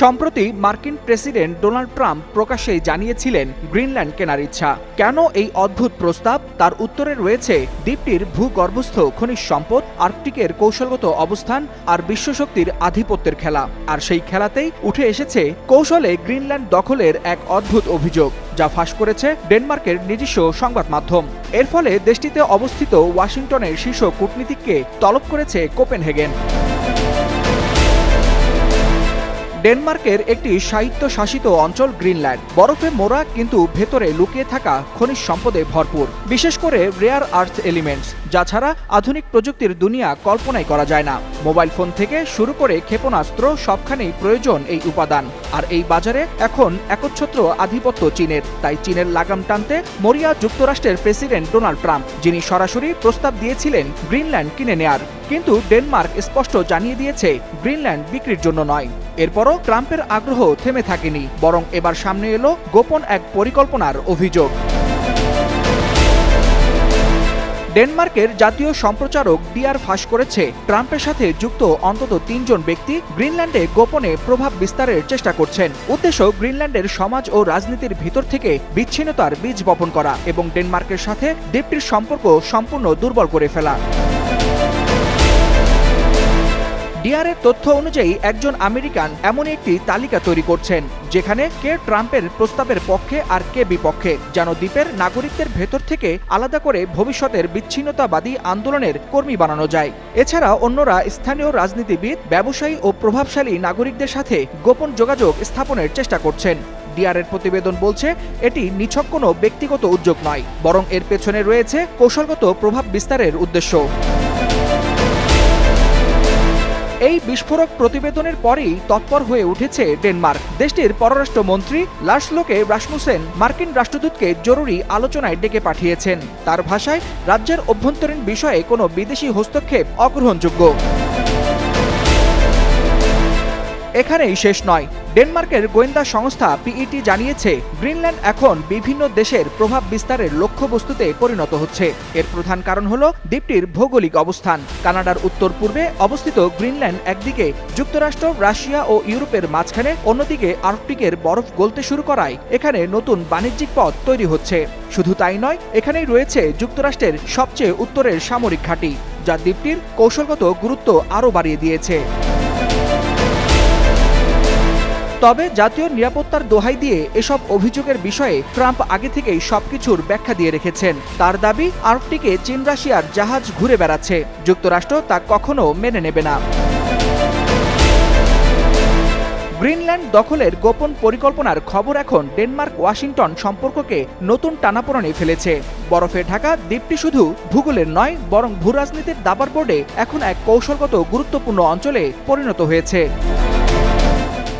সম্প্রতি মার্কিন president Donald Trump প্রকাশ্যেই জানিয়েছিলেন গ্রিনল্যান্ড কেনার ইচ্ছা। কেন এই অদ্ভুত প্রস্তাব? তার উত্তরে রয়েছে, দ্বীপটির ভূগর্ভস্থ খনিজ সম্পদ, আর্কটিকের কৌশলগত অবস্থান আর বিশ্বশক্তির আধিপত্যের খেলা। আর সেই খেলাতেই উঠে এসেছে কৌশলে গ্রিনল্যান্ড দখলের এক অদ্ভুত অভিযোগ, যা ফাঁস করেছে ডেনমার্কের নিজস্ব সংবাদ মাধ্যম। এর ফলে দেশটিতে অবস্থিত ওয়াশিংটনের শীর্ষ কূটনীতিককে তলব করেছে কোপেনহেগেন। ডেনমার্কের একটি সাহিত্য শাসিত অঞ্চল গ্রিনল্যান্ড। বরফে মোড়া কিন্তু ভেতরে লুকিয়ে থাকা খনিজ সম্পদে ভরপুর। বিশেষ করে রেয়ার আর্থ এলিমেন্টস, যা ছাড়া আধুনিক প্রযুক্তির দুনিয়া কল্পনাই করা যায় না। মোবাইল ফোন থেকে শুরু করে ক্ষেপণাস্ত্র সবখানেই প্রয়োজন এই উপাদান। আর এই বাজারে এখন একচ্ছত্র আধিপত্য চীনের। তাই চীনের লাগাম টানতে মরিয়া যুক্তরাষ্ট্রের প্রেসিডেন্ট ডোনাল্ড ট্রাম্প, যিনি সরাসরি প্রস্তাব দিয়েছিলেন গ্রিনল্যান্ড কিনে নেয়ার। কিন্তু ডেনমার্ক স্পষ্ট জানিয়ে দিয়েছে, গ্রিনল্যান্ড বিক্রির জন্য নয়। এরপরও ট্রাম্পের আগ্রহ থেমে থাকেনি, বরং এবার সামনে এলো গোপন এক পরিকল্পনার অভিযোগ। ডেনমার্কের জাতীয় সম্প্রচারক ডিআর ফাঁস করেছে, ট্রাম্পের সাথে যুক্ত অন্তত তিনজন ব্যক্তি গ্রিনল্যান্ডে গোপনে প্রভাব বিস্তারের চেষ্টা করছেন। উদ্দেশ্য গ্রিনল্যান্ডের সমাজ ও রাজনীতির ভিতর থেকে বিচ্ছিন্নতার বীজ বপন করা এবং ডেনমার্কের সাথে দ্বীপটির সম্পর্ক সম্পূর্ণ দুর্বল করে ফেলা। ডিআরের তথ্য অনুযায়ী একজন আমেরিকান এমন একটি তালিকা তৈরি করছেন, যেখানে কে ট্রাম্পের প্রস্তাবের পক্ষে আর কে বিপক্ষে, যেন দ্বীপের নাগরিকদের ভেতর থেকে আলাদা করে ভবিষ্যতের বিচ্ছিন্নতাবাদী আন্দোলনের কর্মী বানানো যায়। এছাড়া অন্যরা স্থানীয় রাজনীতিবিদ, ব্যবসায়ী ও প্রভাবশালী নাগরিকদের সাথে গোপন যোগাযোগ স্থাপনের চেষ্টা করছেন। ডিআরের প্রতিবেদন বলছে, এটি নিছক কোনো ব্যক্তিগত উদ্যোগ নয়, বরং এর পেছনে রয়েছে কৌশলগত প্রভাব বিস্তারের উদ্দেশ্য। এই বিস্ফোরক প্রতিবেদনের পরেই তৎপর হয়ে উঠেছে ডেনমার্ক। দেশটির পররাষ্ট্রমন্ত্রী লার্সলোকে রাসমুসেন মার্কিন রাষ্ট্রদূতকে জরুরি আলোচনায় ডেকে পাঠিয়েছেন। তার ভাষায়, রাজ্যের অভ্যন্তরীণ বিষয়ে কোনো বিদেশি হস্তক্ষেপ অগ্রহণযোগ্য। এখানেই শেষ নয়। ডেনমার্কের গোয়েন্দা সংস্থা পিইটি জানিয়েছে, গ্রিনল্যান্ড এখন বিভিন্ন দেশের প্রভাব বিস্তারের লক্ষ্যবস্তুতে পরিণত হচ্ছে। এর প্রধান কারণ হল দ্বীপটির ভৌগোলিক অবস্থান। কানাডার উত্তর পূর্বে অবস্থিত গ্রিনল্যান্ড একদিকে যুক্তরাষ্ট্র, রাশিয়া ও ইউরোপের মাঝখানে, অন্যদিকে আর্কটিকের বরফ গলতে শুরু করায় এখানে নতুন বাণিজ্যিক পথ তৈরি হচ্ছে। শুধু তাই নয়, এখানেই রয়েছে যুক্তরাষ্ট্রের সবচেয়ে উত্তরের সামরিক ঘাঁটি, যা দ্বীপটির কৌশলগত গুরুত্ব আরও বাড়িয়ে দিয়েছে। তবে জাতীয় নিরাপত্তার দোহাই দিয়ে এসব অভিযোগের বিষয়ে ট্রাম্প আগে থেকেই সবকিছুর ব্যাখ্যা দিয়ে রেখেছেন। তার দাবি, আর্কটিকে চীন, রাশিয়ার জাহাজ ঘুরে বেড়াচ্ছে। যুক্তরাষ্ট্র তা কখনো মেনে নেবে না। গ্রিনল্যান্ড দখলের গোপন পরিকল্পনার খবর এখন ডেনমার্ক, ওয়াশিংটন সম্পর্ককে নতুন টানাপোড়েনে ফেলেছে। বরফে ঢাকা দ্বীপটি শুধু ভূগোলের নয়, বরং ভূরাজনীতির দাবার বোর্ডে এখন এক কৌশলগত গুরুত্বপূর্ণ অঞ্চলে পরিণত হয়েছে।